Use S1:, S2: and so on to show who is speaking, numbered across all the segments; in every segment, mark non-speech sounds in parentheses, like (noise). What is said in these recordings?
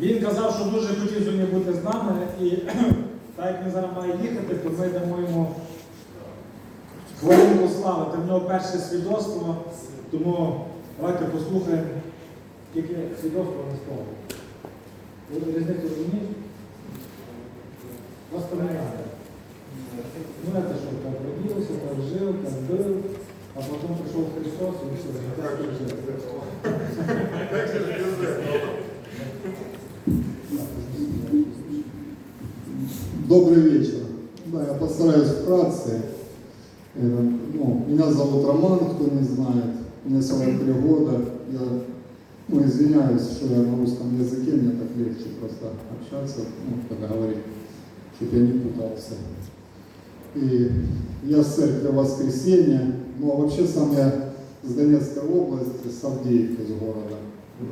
S1: Він казав, що дуже хотів сьогодні бути з нами, і (clears throat) так як він зараз має їхати, то ми дамо йому хвилинку слави. Це в нього перше свідоцтво, тому давайте послухаємо тільки свідоцтво не слово. Ви різницю розумієте? Вас помиляєте. Ну, это что, как родился, как жил, как был, а потом пришел Христос и все, и жил.
S2: Добрый вечер. Да, я постараюсь вкратце. Э, Ну, меня зовут Роман, кто не знает. Мне 43 года. Я ну, извиняюсь, что я на русском языке, мне так легче просто общаться, ну, когда говорить, чтобы я не путался. И я с церкви Воскресения, ну а вообще сам я с Донецкой области, с Авдеевки, с города.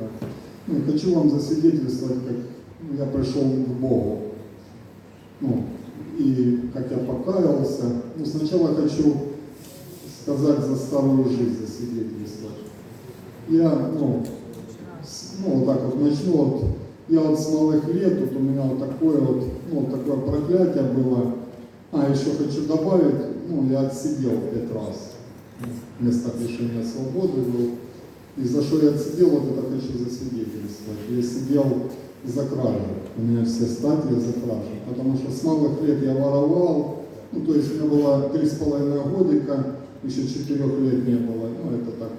S2: Да. Ну, и хочу вам засвидетельствовать, как я пришел к Богу. Ну, и как я покаялся. Ну, сначала хочу сказать за старую жизнь, засвидетельствовать. Я, ну, с- ну, вот так вот начну, вот, я вот с малых лет, вот у меня вот такое вот, ну, такое проклятие было. А, еще хочу добавить, ну, я отсидел пять раз. Место лишения свободы был. И за что я отсидел, вот это хочу засвидетельствовать. Я сидел за кражу. У меня все статьи за кражу. Потому что с малых лет я воровал. Ну, то есть у меня было три с половиной годика, еще четырех лет не было. Ну, это так,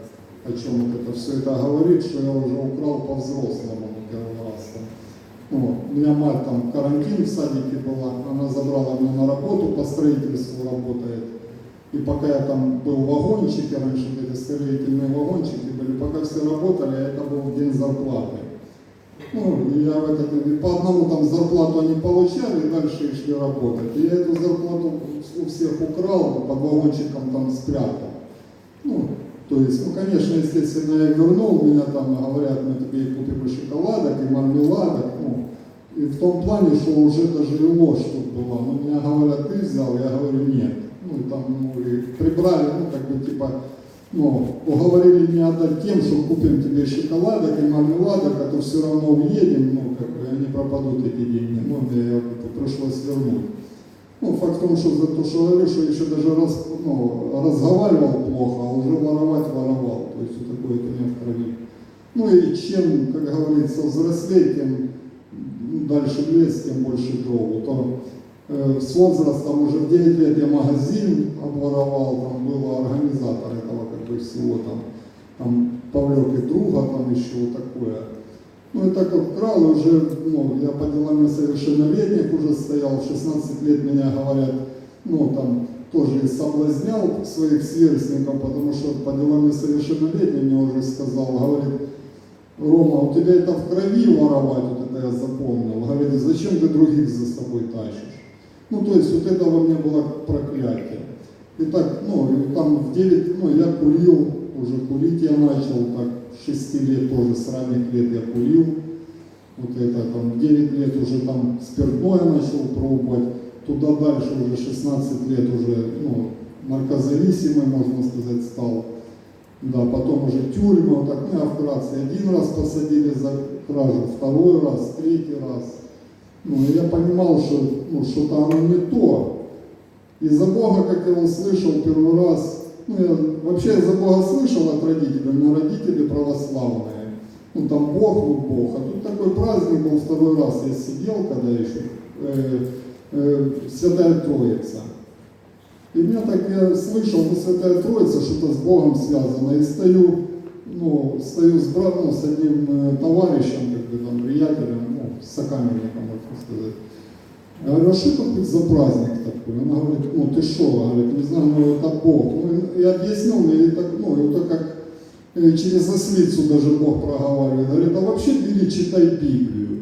S2: о чем вот это все это говорит, что я уже украл по-взрослому первый раз. Ну, у меня мать там карантин в садике была, она забрала меня на работу, по строительству работает. И пока я там был вагончике, раньше были строительные вагончики были, пока все работали, а это был день зарплаты. Ну, и я в этот, по одному там зарплату они получали, дальше шли работать. И я эту зарплату у всех украл, под вагончиком там спрятал. Ну, то есть, ну, конечно, естественно, я вернул, меня там говорят, мы тебе купим и шоколадок, и мармеладок, ну, и в том плане, что уже даже и ложь тут была. Ну, меня говорят, ты взял, я говорю, нет. Ну, там, ну, и прибрали, ну, как бы, типа, ну, уговорили меня отдать тем, что купим тебе шоколадок и мармеладок, а то все равно уедем, ну, как бы, они пропадут эти деньги. Ну, мне пришлось вернуть. Ну, факт в том, что за то, что что еще даже раз, ну, разговаривал плохо, а уже воровать воровал. То есть вот такое это меня в крови. Ну и чем, как говорится, взрослеть, тем ну, дальше в лес, тем больше дров. То э, с возрастом уже в 9 лет я магазин обворовал, там был организатор этого как бы всего там, там повлек и друга, там еще вот такое. Ну и так как крал, уже, ну, я по делам несовершеннолетних уже стоял, в 16 лет меня говорят, ну там тоже и соблазнял своих сверстников, потому что по делам несовершеннолетних мне уже сказал, говорит, Рома, у тебя это в крови воровать, вот это я запомнил. Говорит, зачем ты других за собой тащишь? Ну, то есть вот это во мне было проклятие. И так, ну, там в 9, ну, я курил, уже курить я начал, так, с 6 лет тоже, с ранних лет я курил. Вот это там, в 9 лет уже там спиртное начал пробовать. Туда дальше уже 16 лет уже, ну, наркозависимый, можно сказать, стал. Да, потом уже тюрьмы, вот так, ну, я вкратце, один раз посадили за кражу, второй раз, третий раз. Ну, я понимал, что ну, что-то оно не то. И за Бога, как я услышал первый раз, ну, я вообще за Бога слышал от родителей, меня родители православные. Ну, там Бог, ну, Бог. А тут такой праздник был второй раз, я сидел, когда еще, э, э, Святая Троица. И меня так я слышал, ну, Святая Троица, что-то с Богом связано. И стою, ну, стою с братом, ну, с одним э, товарищем, как бы там, приятелем, ну, сокамерником, можно сказать. Я говорю, а что это хоть за праздник такой? Она говорит, ну ты что? Говорит, не знаю, ну это Бог. Ну, я объяснил и так, ну, вот как через ослицу даже Бог проговаривает. Говорит, а вообще бери, читай Библию.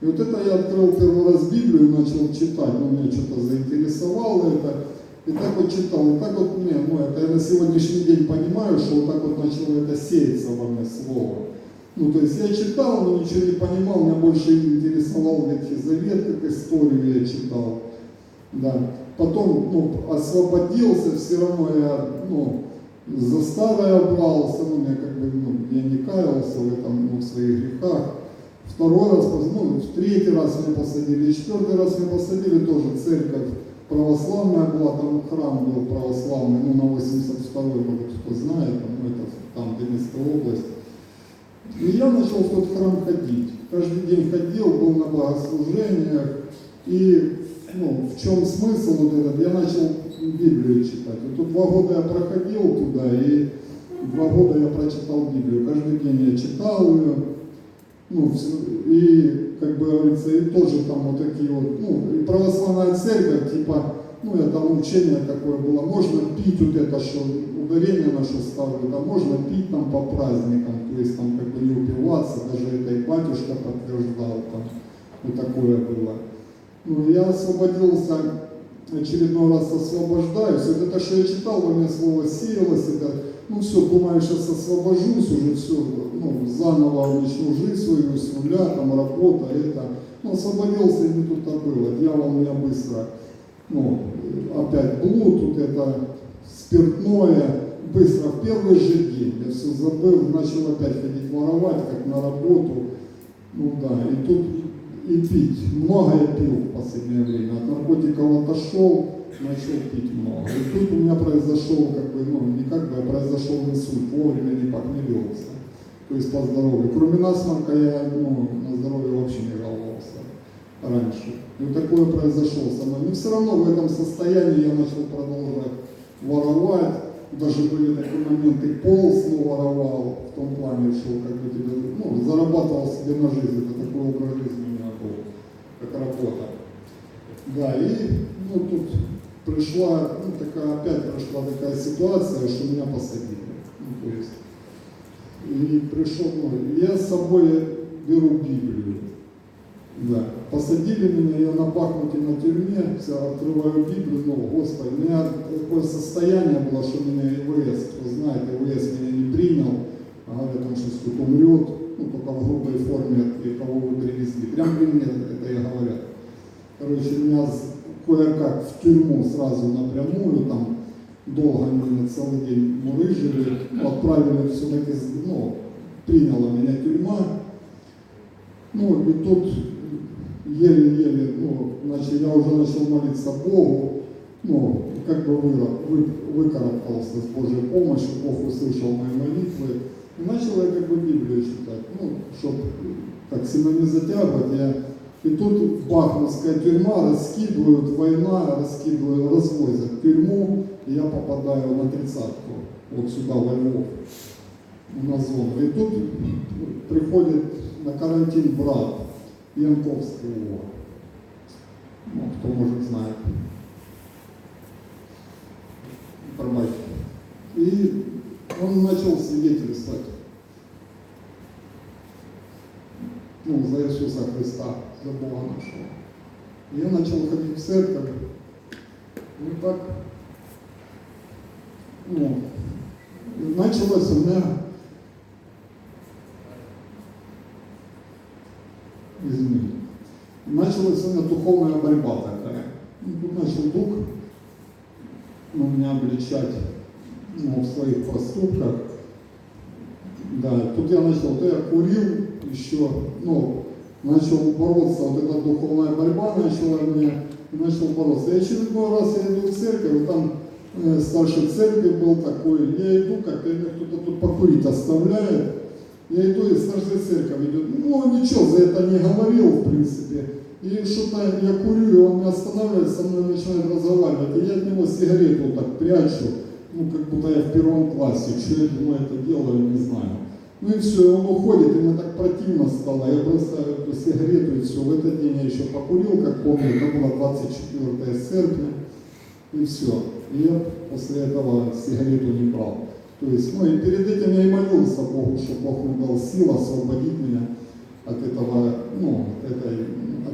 S2: И вот это я открыл первый раз Библию и начал читать. Ну, меня что-то заинтересовало это. И так вот читал, и так вот мне, ну, это я на сегодняшний день понимаю, что вот так вот начало это сеяться во мне слово. Ну, то есть я читал, но ничего не понимал, меня больше интересовал Ветхий Завет, как историю я читал. Да. Потом, ну, освободился, все равно я, ну, за старое брался, ну, я как бы, ну, я не каялся в этом, ну, в своих грехах. Второй раз, ну, в третий раз меня посадили, четвертый раз меня посадили тоже церковь православная была, там храм был православный, ну, на 82-й, может, кто знает, там, ну, это там Донецкая область. И я начал в тот храм ходить. Каждый день ходил, был на богослужениях. И ну, в чем смысл вот этот? Я начал Библию читать. Вот два года я проходил туда, и два года я прочитал Библию. Каждый день я читал ее. Ну, и, как бы говорится, и тоже там вот такие вот, ну, и православная церковь, типа, ну, это учение такое было, можно пить вот это, что ударение на что ставлю, там можно пить там по праздникам, то есть там как бы не упиваться, даже это и батюшка подтверждал, там, вот такое было. Ну, я освободился, очередной раз освобождаюсь, вот это, что я читал, во мне слово сеялось, это, ну все, думаю, сейчас освобожусь уже, все, ну, заново жизнь свою с нуля, там, работа, это. Ну, освободился, и не тут-то было, дьявол меня быстро, ну, опять блуд, вот это, спиртное, быстро, в первый же день я все забыл, начал опять ходить воровать, как на работу, ну да, и тут и пить. Много я пил в последнее время. От наркотиков отошел, начал пить много. И тут у меня произошел, как бы, ну, не как бы, а произошел инсульт, вовремя не велся. То есть по здоровью. Кроме насморка я ну, на здоровье вообще не жаловался раньше. И такое произошло со мной. Но все равно в этом состоянии я начал продолжать воровать. Даже были такие моменты, полз, ну, воровал, в том плане, что как бы тебе, ну, зарабатывал себе на жизнь. Это такой образ жизни у меня был, как работа. Да, и ну, тут пришла, ну, такая, опять пришла такая ситуация, что меня посадили. Ну, то есть, и пришел, ну, я с собой беру Библию. Да. Посадили меня, я на Бахмуте на тюрьме, все, открываю Библию, ну, Господи, у меня такое состояние было, что меня ИВС, кто знает, ИВС меня не принял, а говорят, он сейчас тут умрет, ну, только в грубой форме, и кого вы привезли. Прям при мне это и говорят. Короче, меня кое-как в тюрьму сразу напрямую, там, долго меня целый день мурыжили, отправили все-таки, ну, приняла меня тюрьма, ну, и тут еле-еле, ну, значит, я уже начал молиться Богу, ну, как бы выра- вы, выкарабкался с Божьей помощью, Бог услышал мои молитвы, и начал я как бы Библию читать, ну, чтобы так сильно не затягивать, я и тут Бахмутская тюрьма, раскидывают, война, раскидывают, развозят тюрьму, и я попадаю на тридцатку, вот сюда, во Львов, на зону. И тут приходит на карантин брат Янковский его, ну, кто может знает. Пробачьте. И он начал свидетельствовать ну, за Иисуса Христа, за Бога нашего. И я начал ходить в церковь. И так, ну, началось у меня, извините, началась у меня духовная борьба такая. Ну, тут начал дух ну, обличать ну, в своих поступках. Да, тут я начал, то я курил еще, ну, начал бороться, вот эта духовная борьба начала и начал бороться. Я очередной раз я иду в церковь, там э, старший церкви был такой, я иду, как-то меня кто-то тут покурить оставляет, я иду, и старшая церковь идет, ну, ничего за это не говорил, в принципе, и что-то я курю, и он меня останавливает, со мной начинает разговаривать, и я от него сигарету вот так прячу, ну, как будто я в первом классе, что я думаю, это делаю, не знаю. Ну и все, и он уходит, и мне так противно стало. Я просто сигарету и все. В этот день я еще покурил, как помню, это было 24 серпня, и все. И я после этого сигарету не брал. То есть, ну и перед этим я и молился Богу, чтобы Бог мне дал сил освободить меня от этого, ну, этой,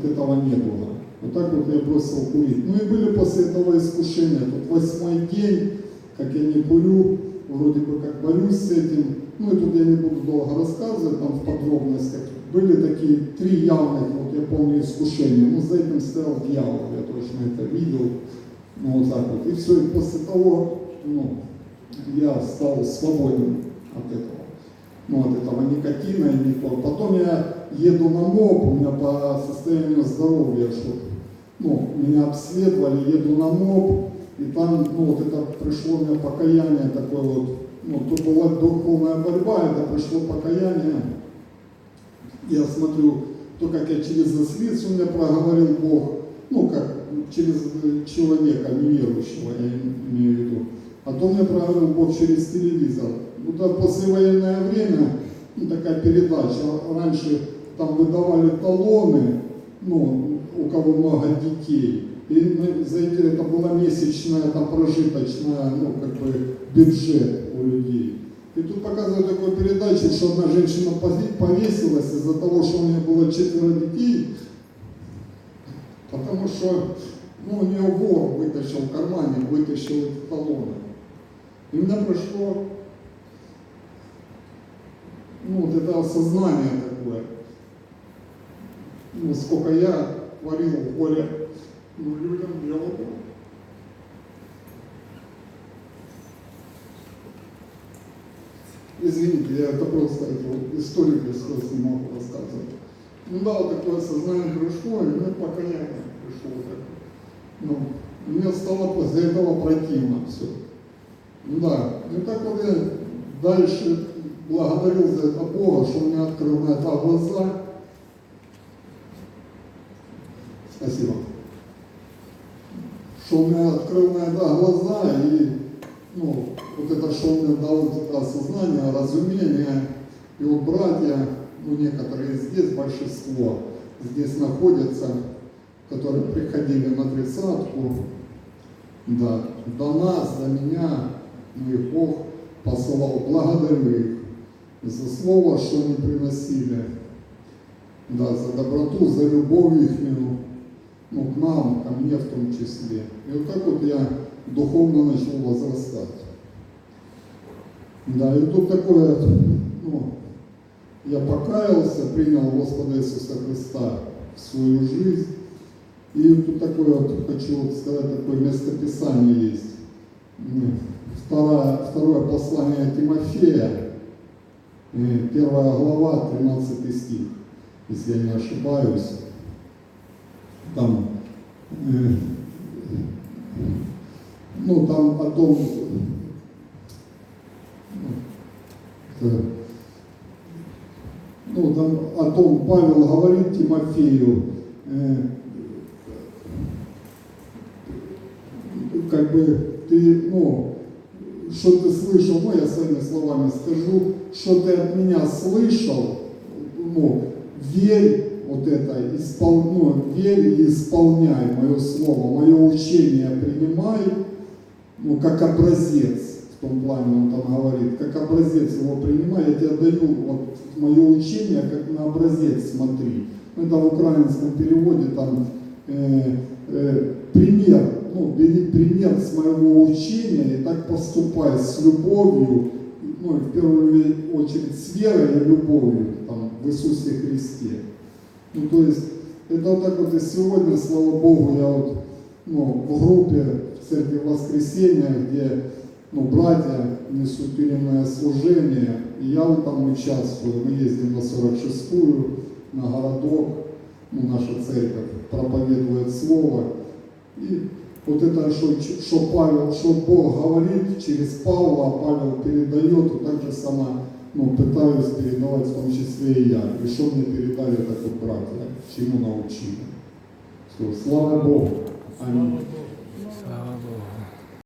S2: этого недуга. Вот так вот я бросил курить. Ну и были после этого искушения. Тут восьмой день, как я не курю, вроде бы как борюсь с этим. Ну и тут я не буду долго рассказывать там в подробностях. Были такие три явных, вот я помню, искушения. Ну за этим стоял дьявол, я точно это видел. Ну вот так вот. И все, и после того, ну, я стал свободен от этого. ну, от этого никотина и никакого. Потом я еду на МОП, у меня по состоянию здоровья, что ну, меня обследовали, еду на МОП, и там, ну, вот это пришло мне покаяние такое вот, ну, то была духовная борьба, это пришло покаяние. Я смотрю, то, как я через заслицу мне проговорил Бог, ну, как через э, человека неверующего, я имею в виду. А то мне проговорил Бог через телевизор. Ну, да, послевоенное время, ну, такая передача, раньше там выдавали талоны, ну, у кого много детей. И ну, за эти, это была месячная, там, прожиточная, ну, как бы, бюджет у людей. И тут показывают такую передачу, что одна женщина повесилась из-за того, что у нее было четверо детей, потому что ну, у нее вор вытащил в кармане, вытащил эти талоны. И мне пришло ну, вот это осознание такое. Ну, сколько я творил в горе ну, людям белого. Извините, я это просто эту историю без слез не могу рассказывать. Ну да, вот такое сознание пришло, и мне покаяние пришло. такое. Ну, мне стало после этого противно все. Ну да, и так вот я дальше благодарил за это Бога, что мне открыл на это глаза. Спасибо. Мне открыл на это глаза и ну, вот это, что он мне дал вот это осознание, разумение. И вот братья, ну некоторые здесь, большинство, здесь находятся, которые приходили на тридцатку, да, до нас, до меня, ну и Бог посылал, благодарю их за слово, что они приносили, да, за доброту, за любовь их, ну, к нам, ко мне в том числе. И вот так вот я духовно начал возрастать. Да, и тут такое, ну, я покаялся, принял Господа Иисуса Христа в свою жизнь. И тут такое вот, хочу вот сказать, такое местописание есть. Второе, второе послание Тимофея, э, первая глава, 13 стих, если я не ошибаюсь. Там, э, ну, там о том, это, ну, там о том Павел говорит Тимофею, э, как бы ты, ну, что ты слышал, ну, я своими словами скажу, что ты от меня слышал, ну, верь вот это, испол, ну, верь и исполняй мое слово, мое учение принимай, ну, как образец, в том плане он там говорит, как образец его принимай, я тебе даю вот мое учение, как на образец смотри. Это в украинском переводе там э, э, пример, ну, бери пример с моего учения и так поступай с любовью, ну, в первую очередь с верой и любовью там, в Иисусе Христе. Ну, то есть, это вот так вот и сегодня, слава Богу, я вот ну, в группе в церкви Воскресения, где ну, братья несут тюремное служение, и я вот там участвую, мы ездим на 46-ю, на городок, ну, наша церковь проповедует Слово, и вот это, что, что Павел, что Бог говорит через Павла, а Павел передает, вот так же само Ну, пытаюсь передавать в том числе и я. И что мне передали, так вот братья, чему научили. Все, слава Богу. Аминь.